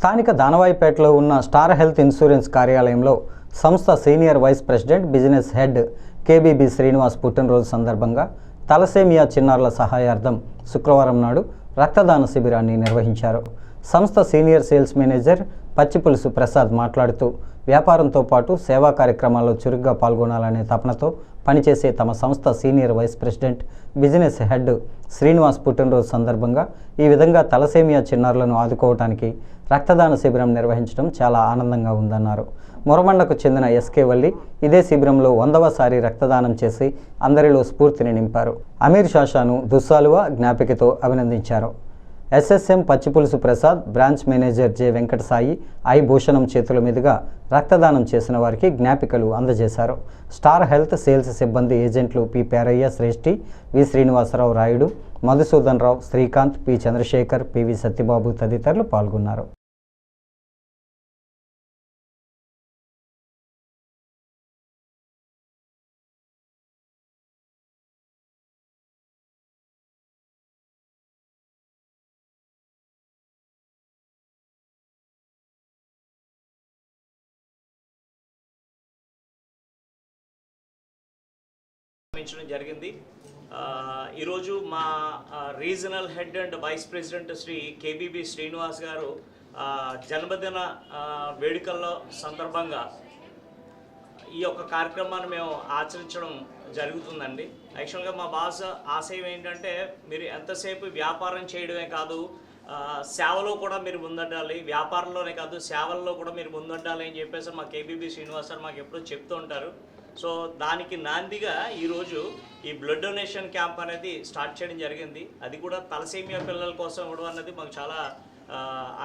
స్థానిక దానవాయిపేటలో ఉన్న star health insurance కార్యాలయంలో సంస్థ senior vice president business head KBB Srinivas పుట్టినరోజు సందర్భంగా తలసేమియా చిన్నారుల సహాయార్థం శుక్రవారం నాడు రక్తదాన శిబిరాన్ని నిర్వహించారు. సంస్థ senior sales manager Pachipulusu Prasad మాట్లాడుతూ వ్యాపారంతో పాటు సేవా కార్యక్రమాల్లో చురుగ్గా పాల్గొనాలనే తపనతో పనిచేసే తమ సంస్థ senior vice president business head Srinivas పుట్టినరోజు సందర్భంగా ఈ విధంగా తలసేమియా చిన్నారులను ఆదుకోవటానికి రక్తదాన శిబిరం నిర్వహించడం చాలా ఆనందంగా ఉందన్నారు. మురమండకు చెందిన ఎస్కే వల్లి ఇదే శిబిరంలో వందవసారి రక్తదానం చేసి అందరిలో స్ఫూర్తిని నింపారు. అమీర్ షాషాను దుస్సాలువా జ్ఞాపికతో అభినందించారు. SSM Pachipulusu Prasad branch manager J Venkatasai I Bhushanam చేతుల మీదుగా రక్తదానం చేసిన వారికి జ్ఞాపికలు అందజేశారు. స్టార్ హెల్త్ సేల్స్ సిబ్బంది ఏజెంట్లు P Peraiah Shreshti V Srinivasarao Rayudu Madhusudan Rao Srikanth P Chandrashekar PV Satyababu తదితరులు పాల్గొన్నారు. నిర్వహించడం జరిగింది. ఈరోజు మా regional head and vice president Shri KBB Srinivas garu జన్మదిన వేడుకల్లో సందర్భంగా ఈ యొక్క కార్యక్రమాన్ని మేము ఆచరించడం జరుగుతుందండి. యాక్చువల్గా మా బాస్ ఆశయం ఏంటంటే మీరు ఎంతసేపు వ్యాపారం చేయడమే కాదు సేవలో కూడా మీరు ముందుండాలి వ్యాపారంలోనే కాదు సేవల్లో కూడా మీరు ముందుండాలి అని చెప్పేసి మా కేబీబీ శ్రీనివాస్ గారు మాకు ఎప్పుడూ చెప్తూ ఉంటారు. సో దానికి నాందిగా ఈరోజు ఈ బ్లడ్ డొనేషన్ క్యాంప్ అనేది స్టార్ట్ చేయడం జరిగింది. అది కూడా తలసేమియా పిల్లల కోసం ఇవ్వడం అన్నది మాకు చాలా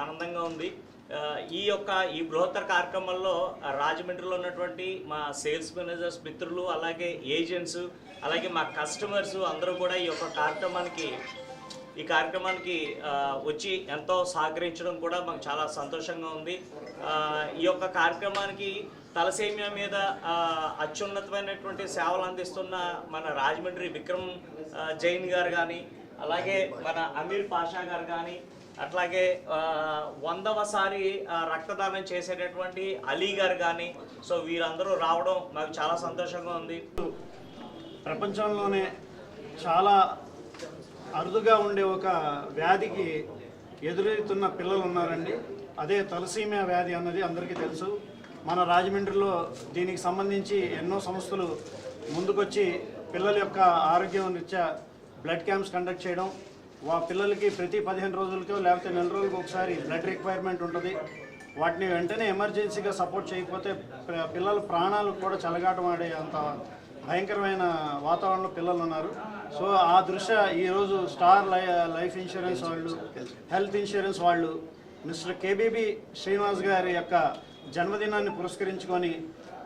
ఆనందంగా ఉంది. ఈ యొక్క ఈ బృహత్తర కార్యక్రమంలో రాజమండ్రిలో ఉన్నటువంటి మా సేల్స్ మేనేజర్స్ మిత్రులు అలాగే ఏజెంట్స్ అలాగే మా కస్టమర్స్ అందరూ కూడా ఈ యొక్క కార్యక్రమానికి ఈ కార్యక్రమానికి వచ్చి ఎంతో సహకరించడం కూడా మాకు చాలా సంతోషంగా ఉంది. ఈ యొక్క కార్యక్రమానికి తలసేమియా మీద అత్యున్నతమైనటువంటి సేవలు అందిస్తున్న మన రాజమండ్రి విక్రమ్ జైన్ గారు కానీ అలాగే మన అమీర్ పాషా గారు కానీ అట్లాగే వందవసారి రక్తదానం చేసేటటువంటి అలీ గారు కానీ సో వీరందరూ రావడం మాకు చాలా సంతోషంగా ఉంది. ప్రపంచంలోనే చాలా అరుదుగా ఉండే ఒక వ్యాధికి ఎదురవుతున్న పిల్లలు ఉన్నారండి. అదే తలసీమియా వ్యాధి అన్నది అందరికీ తెలుసు. మన రాజమండ్రిలో దీనికి సంబంధించి ఎన్నో సంస్థలు ముందుకొచ్చి పిల్లల యొక్క ఆరోగ్యం రీత్యా బ్లడ్ క్యాంప్స్ కండక్ట్ చేయడం వా పిల్లలకి ప్రతి పదిహేను రోజులకో లేకపోతే నెల రోజులకు ఒకసారి బ్లడ్ రిక్వైర్మెంట్ ఉంటుంది. వాటిని వెంటనే ఎమర్జెన్సీగా సపోర్ట్ చేయకపోతే పిల్లల ప్రాణాలు కూడా చలగాటం ఆడే అంత భయంకరమైన వాతావరణంలో పిల్లలు ఉన్నారు. సో ఆ దృష్ట్యా ఈరోజు స్టార్ లై లైఫ్ ఇన్సూరెన్స్ వాళ్ళు హెల్త్ ఇన్సూరెన్స్ వాళ్ళు మిస్టర్ కేబీబీ శ్రీనివాస్ గారి యొక్క జన్మదినాన్ని పురస్కరించుకొని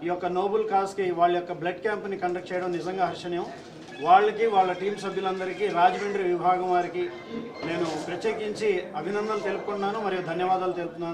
ఈ యొక్క నోబుల్ కాజ్కి వాళ్ళ యొక్క బ్లడ్ క్యాంప్ని కండక్ట్ చేయడం నిజంగా హర్షణీయం. వాళ్ళకి వాళ్ళ టీం సభ్యులందరికీ రాజమండ్రి విభాగం వారికి నేను ప్రత్యేకించి అభినందనలు తెలుపుకున్నాను మరియు ధన్యవాదాలు తెలుపుతున్నాను.